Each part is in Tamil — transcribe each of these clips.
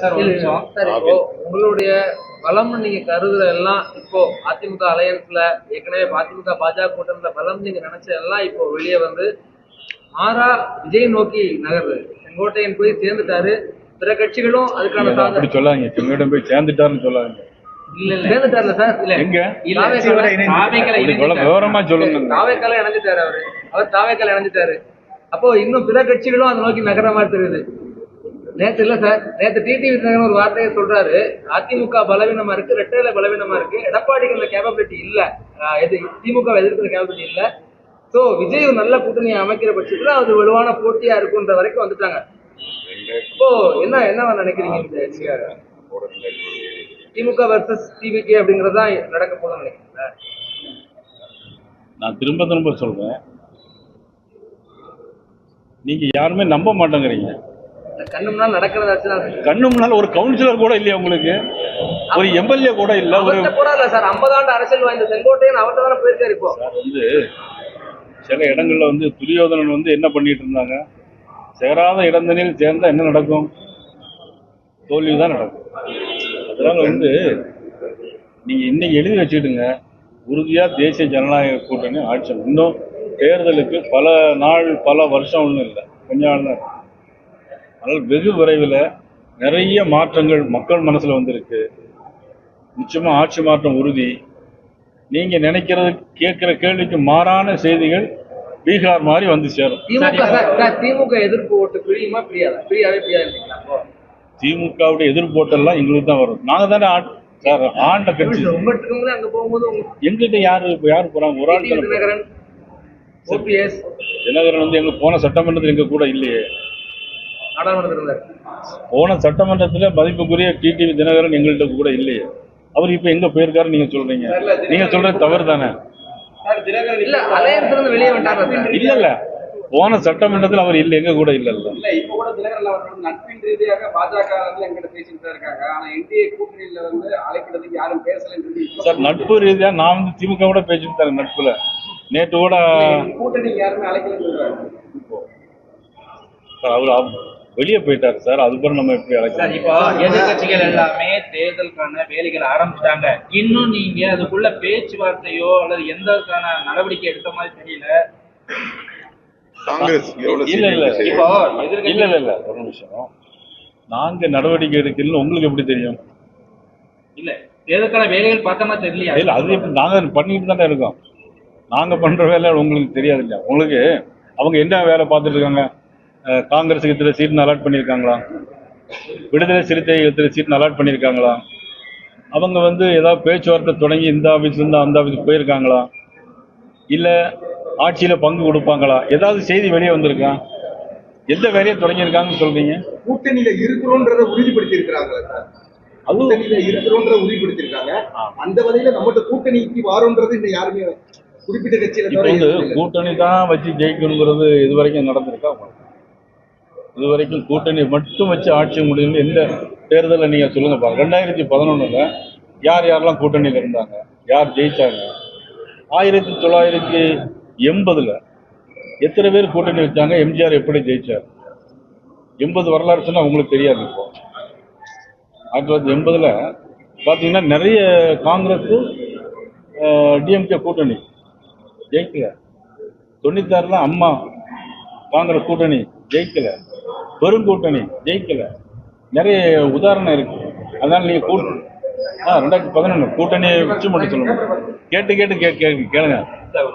சார் உங்களுடைய பலம்னு நீங்க கருதுற எல்லாம் இப்போ அதிமுக அலையன்ஸ்ல ஏற்கனவே அதிமுக பாஜக கூட்டணியில பலம் நீங்க நினைச்ச எல்லாம் இப்போ வெளியே வந்து மாறா விஜய் நோக்கி நகருது செங்கோட்டையன் போய் சேர்ந்துட்டாரு. பிற கட்சிகளும் அதுக்கான அப்படி சாதனை. சொல்லாதீங்க. செங்கோட்டையன் போய் சேர்ந்துட்டாருன்னு சொல்லுங்க. அப்போ இன்னும் பிற கட்சிகளும் அதை நோக்கி நகர மாதிரி தெரியுது. நேற்று இல்ல சார். நேற்று டிடிவி தினகரன் ஒரு வார்த்தையை சொல்றாரு. அதிமுக பலவீனமா இருக்கு ரெட்டையில பலவீனமா இருக்கு. எடப்பாடிக்கு அந்த இல்லை. இல்ல எது திமுக எதிர்க்கிற கேபபிலிட்டி இல்ல. ஸோ விஜய் ஒரு நல்ல கூட்டணியை அமைக்கிற பட்சத்துல அது வலுவான போட்டியா இருக்குன்ற வரைக்கும் வந்துட்டாங்க. இப்போ என்ன என்ன நினைக்கிறீங்க திமுக வர்சஸ் டிவிகே அப்படிங்கிறது தான் நடக்க போதும் நினைக்கிறீங்களா? நான் திரும்ப திரும்ப சொல்றேன். நீங்க யாருமே நம்ப மாட்டேங்கிறீங்க. கண்ணு முன்னால் நடக்கிறதாச்சும் கண்ணு முன்னால ஒரு கவுன்சிலர் கூட இல்லையா உங்களுக்கு? ஒரு எம்எல்ஏ கூட இல்ல? ஒரு சார். 50 ஆண்டு அரசியல் வாய்ந்த செங்கோட்டையன் அவர்கிட்ட தானே போயிருக்காரு இப்போ. வந்து சில இடங்கள்ல வந்து துரியோதனன் வந்து என்ன பண்ணிட்டு இருந்தாங்க? சேராத இடந்தனில் சேர்ந்தா என்ன நடக்கும்? தோல்வி தான் நடக்கும். அதனால வந்து நீங்க இன்னைக்கு எழுதி வச்சுக்கிடுங்க உறுதியா தேசிய ஜனநாயக கூட்டணி ஆட்சி. இன்னும் தேர்தலுக்கு பல நாள் பல வருஷம் ஒன்றும் இல்லை. கொஞ்ச நாள் தான் அதனால் வெகு விரைவில் நிறைய மாற்றங்கள் மக்கள் மனசுல வந்திருக்கு. நிச்சயமா ஆட்சி மாற்றம் உறுதி. நீங்க நினைக்கிறது கேட்கிற கேள்விக்கு மாறான செய்திகள் பீகார் மாதிரி வந்து சேரும். திமுக எதிர்ப்பு ஓட்டு பிரியுமா பிரியாதா? பிரியாவே? திமுகவுடைய எதிர்ப்போட்டெல்லாம் எங்களுக்கு தான் வரும். நாங்க தானே சார் ஆண்ட கட்சி. அங்க போகும்போது உங்க எங்ககிட்ட யாரு போறாங்க? ஒரு ஆள். தினகரன் தினகரன் வந்து எங்க போன சட்டமன்றத்தில் எங்க கூட இல்லையே. நாடாளுமன்றத்தில். போன சட்டமன்றத்துல மதிப்புக்குரிய டிடிவி தினகரன் எங்கள்கிட்ட கூட இல்லையே. அவர் இப்ப எங்க போயிருக்காரு நீங்க சொல்றீங்க. நீங்க சொல்றது தவறு தானே இல்ல இல்ல இல்ல. போன சட்டமன்றத்தில் அவர் இல்ல எங்க கூட இல்லல்ல இல்ல. இப்ப கூட தினகரன் அவர்கள் நட்பின் ரீதியாக பாஜக வந்து எங்கிட்ட பேசிட்டு தான் இருக்காங்க. ஆனா என்டிஏ கூட்டணியில வந்து அழைக்கிறதுக்கு யாரும் பேசலன்னு சார் நட்பு ரீதியா நான் வந்து திமுக கூட பேசிட்டு தரேன் நட்புல. நேற்று கூட கூட்டணிக்கு யாருமே அழைக்கலன்னு சொல்றாங்க. அவர் அவ- வெளியே போயிட்டாரு சார். அதுக்கப்புறம் நம்ம எப்படி சார் அழைக்கலாம் இப்போ எதிர்கட்சிகள் எல்லாமே தேர்தலுக்கான வேலைகளை ஆரம்பிச்சிட்டாங்க. இன்னும் நீங்க அதுக்குள்ள பேச்சுவார்த்தையோ அல்லது எந்த நடவடிக்கை எடுத்த மாதிரி தெரியல. காங்கிரஸ் இல்ல இல்ல இப்போ இல்ல இல்ல இல்ல. ஒரு நிமிஷம். நாங்க நடவடிக்கை எடுக்கலன்னு உங்களுக்கு எப்படி தெரியும்? இல்ல தேர்தலுக்கான வேலைகள் பார்த்த மாதிரி தெரியலையா? இல்ல அது எப்படி நாங்க பண்ணிட்டு தானே இருக்கோம். நாங்க பண்ற வேலை உங்களுக்கு தெரியாது இல்லையா? உங்களுக்கு அவங்க என்ன வேலை பார்த்துட்டு இருக்காங்க? காங்கிரஸுக்கு இத்தனை சீட் அலாட் பண்ணியிருக்காங்களா? விடுதலை சிறுத்தை இத்தனை சீட் அலாட் பண்ணியிருக்காங்களா? அவங்க வந்து ஏதாவது பேச்சுவார்த்தை தொடங்கி இந்த ஆபீஸ் இருந்து அந்த ஆபீஸ் போயிருக்காங்களா? இல்ல ஆட்சியில பங்கு கொடுப்பாங்களா? ஏதாவது செய்தி வெளியே வந்திருக்கா? எந்த வேலையை தொடங்கியிருக்காங்கன்னு சொல்றீங்க? கூட்டணியில இருக்கிறோன்றத உறுதிப்படுத்தி இருக்கிறாங்களா சார் கூட்டணியில இருக்கிறோன்றத உறுதிப்படுத்தி இருக்காங்க அந்த வகையில நம்மகிட்ட கூட்டணிக்கு வாரோன்றது இந்த யாருமே குறிப்பிட்ட கட்சியில வந்து. கூட்டணி தான் வச்சு ஜெயிக்கணுங்கிறது இது வரைக்கும் நடந்திருக்கா இது வரைக்கும் கூட்டணி மட்டும் வச்சு ஆட்சி முடியும் எந்த தேர்தலில் நீங்கள் சொல்லுங்க பாருங்க. ரெண்டாயிரத்தி பதினொன்னுல யார் யாரெல்லாம் கூட்டணியில் இருந்தாங்க? யார் ஜெயிச்சாங்க? ஆயிரத்தி தொள்ளாயிரத்தி எண்பதுல எத்தனை பேர் கூட்டணி வச்சாங்க? எம்ஜிஆர் எப்படி ஜெயிச்சார்? எண்பது வரலாறு அவங்களுக்கு உங்களுக்கு தெரியாது இப்போ. ஆயிரத்தி தொள்ளாயிரத்தி எண்பதுல பார்த்தீங்கன்னா நிறைய காங்கிரஸ் டிஎம்கே கூட்டணி ஜெயிக்கல. தொண்ணூத்தாறுல அம்மா காங்கிரஸ் கூட்டணி ஜெயிக்கல. பெருங்கூட்டணி ஜெயிக்கல. நிறைய உதாரணம் இருக்கு. அதனால நீங்க கூட்டணி ஆ ரெண்டாயிரத்தி பதினொன்று கூட்டணியை வச்சு மட்டும் சொல்லுங்க. கேட்டு கேட்டு கே கேளுங்க.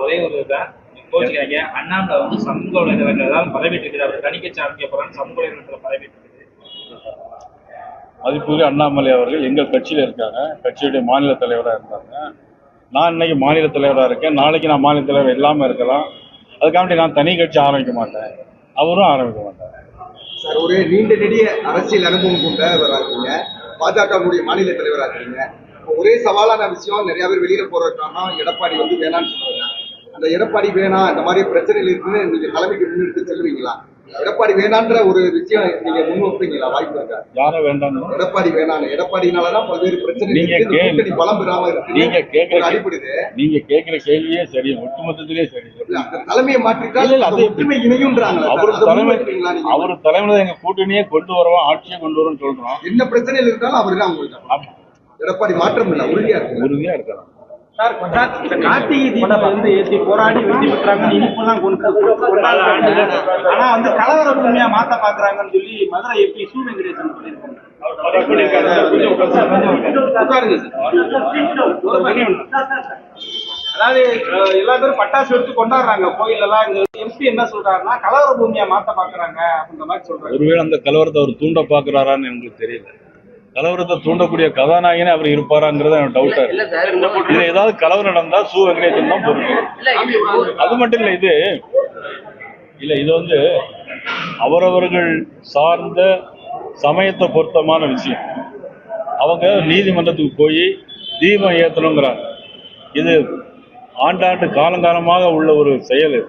ஒரே ஒரு இதுதான் கோச்சுக்காங்க அண்ணாமலை வந்து சமூக வலைதளங்கள் ஏதாவது பரவிட்டு இருக்குது அவர் தணிக்கை ஆரம்பிக்க போறான்னு சமூக வலைதளத்துல பரவிட்டு இருக்குது மதிப்புக்குரிய அண்ணாமலை அவர்கள் எங்கள் கட்சியில் இருக்காங்க. கட்சியுடைய மாநில தலைவராக இருந்தாங்க. நான் இன்னைக்கு மாநில தலைவராக இருக்கேன். நாளைக்கு நான் மாநில தலைவர் இல்லாமல் இருக்கலாம். அதுக்காண்டி நான் தனி கட்சி ஆரம்பிக்க மாட்டேன். அவரும் ஆரம்பிக்க மாட்டார். சார் ஒரு நீண்ட நெடிய அரசியல் அனுபவம் கொண்டவராக இருக்கீங்க. பாஜகவுடைய மாநில தலைவராக இருக்கீங்க. ஒரே சவாலான விஷயம் நிறைய பேர் வெளியில போறதுக்கான எடப்பாடி வந்து வேணாம்னு சொல்றாங்க. அந்த எடப்பாடி வேணாம் இந்த மாதிரி பிரச்சனைகள் இருக்குன்னு நீங்க தலைமைக்கு முன்னெடுத்து சொல்லுவீங்களா? எடப்பாடி வேணான்ற ஒரு விஷயம் நீங்க முன் வைப்பீங்களா? வாய்ப்பு இருக்கா? யாரை வேண்டாம் எடப்பாடி வேணான்னு எடப்பாடினாலதான் பல்வேறு பிரச்சனை நீங்க பலம் பெறாம இருக்கு. நீங்க கேட்கிற அடிப்படுது நீங்க கேட்கிற கேள்வியே சரி. ஒட்டுமொத்தத்திலே சரி. அந்த தலைமையை மாற்றிட்டால் அது- ஒற்றுமை இணையும்ன்றாங்களா அவரு தலைமை? அவர் தலைமையில எங்க கூட்டணியே கொண்டு வருவோம் ஆட்சியை கொண்டு வருவோம் சொல்றோம். என்ன பிரச்சனையில் இருந்தாலும் அவரு தான் உங்களுக்கு எடப்பாடி மாற்றம் இல்ல உறுதியா இருக்கு உறுதியா இருக்கலாம் கார்த்திகை தீபம் வந்து ஏற்றி போராடி வெற்றி பெற்றாங்க. இனிப்பெல்லாம் கொண்டு கொண்டாடுறாங்க. ஆனா வந்து கலவர பூமியா மாத்த பாக்குறாங்கன்னு சொல்லி மதுரை எப்படி சு வெங்கடேசன் சொல்லியிருக்காங்க. அதாவது அஹ், எல்லா பேரும் பட்டாசு எடுத்து கொண்டாடுறாங்க. கோயில் எல்லாம் எம்பி என்ன சொல்றாருன்னா கலவர பூமியா மாத்த பாக்குறாங்க அப்படின்ற மாதிரி சொல்றாரு. ஒருவேளை அந்த கலவரத்தை அவர் தூண்ட பாக்குறாரான்னு எங்களுக்கு தெரியல. கலவரத்தை தூண்டக்கூடிய கதாநாயகனே அவர் இருப்பாராங்கிறது எனக்கு டவுட்டா இருக்கு. இதுல ஏதாவது கலவரம் நடந்தா சு வெங்கடேசன் தான் பொறுப்பு. அது மட்டும் இல்ல இது இல்ல இது வந்து அவரவர்கள் சார்ந்த சமயத்தை பொருத்தமான விஷயம். அவங்க நீதிமன்றத்துக்கு போய் தீபம் ஏத்தணுங்கிறாங்க. இது ஆண்டாண்டு காலங்காலமாக உள்ள ஒரு செயல்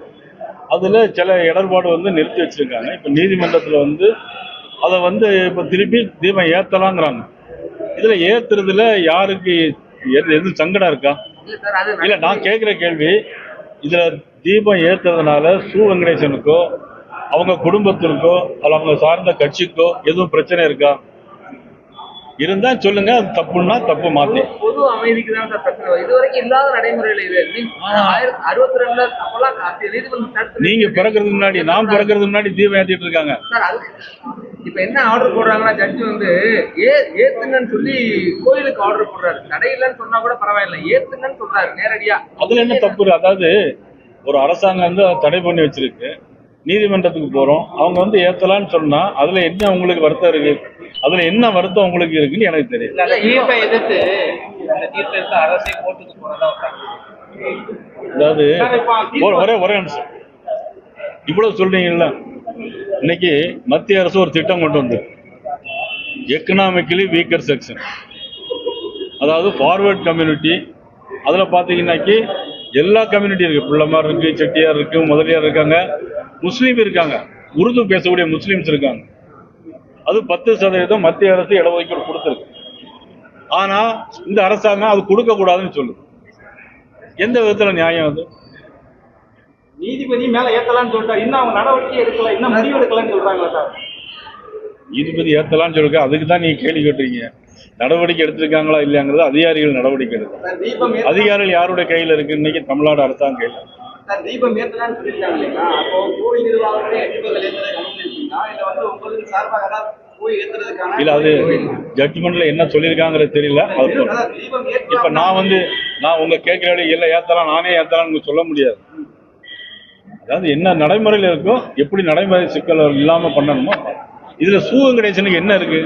அதுல சில இடர்பாடு வந்து நிறுத்தி வச்சிருக்காங்க. இப்ப நீதிமன்றத்துல வந்து அதை வந்து இப்ப திருப்பி தீபம் ஏத்தலாங்கிறாங்க. இதுல ஏத்துறதுல யாருக்கு எது எதுவும் சங்கடம் இருக்கா? இல்ல நான் கேக்குற கேள்வி இதுல தீபம் ஏத்துறதுனால சு வெங்கடேசனுக்கோ அவங்க குடும்பத்திற்கோ அல்ல அவங்க சார்ந்த கட்சிக்கோ எதுவும் பிரச்சனை இருக்கா? இருந்தா சொல்லுங்க அது தப்புன்னா தப்பு மாத்தி. பொது அமைதிக்கு தான் சார் பிரச்சனை வரும். இதுவரைக்கும் இல்லாத நடைமுறையில இது. ஆயிரத்தி அறுபத்தி ரெண்டுல அப்பெல்லாம் நீதிமன்றம் நீங்க பிறக்கிறதுக்கு முன்னாடி நான் பிறக்கிறதுக்கு முன்னாடி தீபம் ஏத்திட்டு இருக்காங்க. சார் அது இப்ப என்ன ஆர்டர் போடுறாங்கன்னா ஜட்ஜி வந்து ஏ ஏத்துங்கன்னு சொல்லி கோயிலுக்கு ஆர்டர் போடுறாரு. தடை இல்லைன்னு சொன்னா கூட பரவாயில்ல. ஏத்துங்கன்னு சொல்றாரு நேரடியா. அதுல என்ன தப்பு? அதாவது ஒரு அரசாங்கம் வந்து தடை பண்ணி வச்சிருக்கு. நீதிமன்றத்துக்கு போறோம். அவங்க வந்து ஏத்தலாம்னு சொன்னா அதுல என்ன உங்களுக்கு வருத்தம் இருக்கு? அதுல என்ன வருத்தம் உங்களுக்கு இருக்குன்னு எனக்கு தெரியும் அதாவது ஒரு- ஒரே நிமிஷம். இவ்வளவு சொல்றீங்கல்ல? இன்னைக்கு மத்திய அரசு ஒரு திட்டம் கொண்டு வந்து எக்கனாமிக்கலி வீக்கர் செக்ஷன் அதாவது ஃபார்வர்ட் கம்யூனிட்டி அதுல பாத்தீங்கன்னாக்கி எல்லா கம்யூனிட்டி இருக்கு. பிள்ளைமார் இருக்கு செட்டியார் இருக்கு முதலியார் இருக்காங்க. முஸ்லீம் இருக்காங்க. உருது பேசக்கூடிய முஸ்லீம்ஸ் இருக்காங்க. அது பத்து சதவீதம் மத்திய அரசு இடஒதுக்கீடு கொடுத்துருக்கு. ஆனா இந்த அரசாங்கம் அது கொடுக்க கூடாதுன்னு சொல்லுது. எந்த விதத்துல நியாயம் அது? நீதிபதி மேல ஏத்தலாம்னு சொல்லிட்டாரு இன்னும் அவங்க நடவடிக்கை எடுக்கல இன்னும் முடிவு எடுக்கலன்னு சொல்றாங்களா சார்? நீதிபதி ஏத்தலாம்னு சொல்லுங்க அதுக்கு தான் நீங்க கேள்வி கேட்டுறீங்க நடவடிக்கை எடுத்திருக்காங்களா இல்லையாங்கிறது அதிகாரிகள் நடவடிக்கை எடுக்கும் அதிகாரிகள் யாருடைய கையில இருக்கு? இன்னைக்கு தமிழ்நாடு அரசாங்கம் கையில. தீபம் ஏத்தலாம்னு சொல்லியிருக்காங்க இல்லைங்களா அப்போ கோயில் நிர்வாகமே ஏத்துறதை கவனிச்சிருக்கீங்களா இல்ல வந்து உங்களுக்கு சார்பாக ஏதாவது இல்ல அது ஜட்ஜ்மெண்ட்ல என்ன சொல்லியிருக்காங்கிறது தெரியல. அது இப்ப ஏற்றலாம் நான் வந்து நான் உங்க கேட்கிற இல்ல ஏத்தலாம் நானே ஏத்தலாம்னு சொல்ல முடியாது. அதாவது என்ன நடைமுறையில இருக்கோ எப்படி நடைமுறை சிக்கல் இல்லாம பண்ணணுமோ இதுல சூ வெங்கடேசனுக்கு என்ன இருக்கு?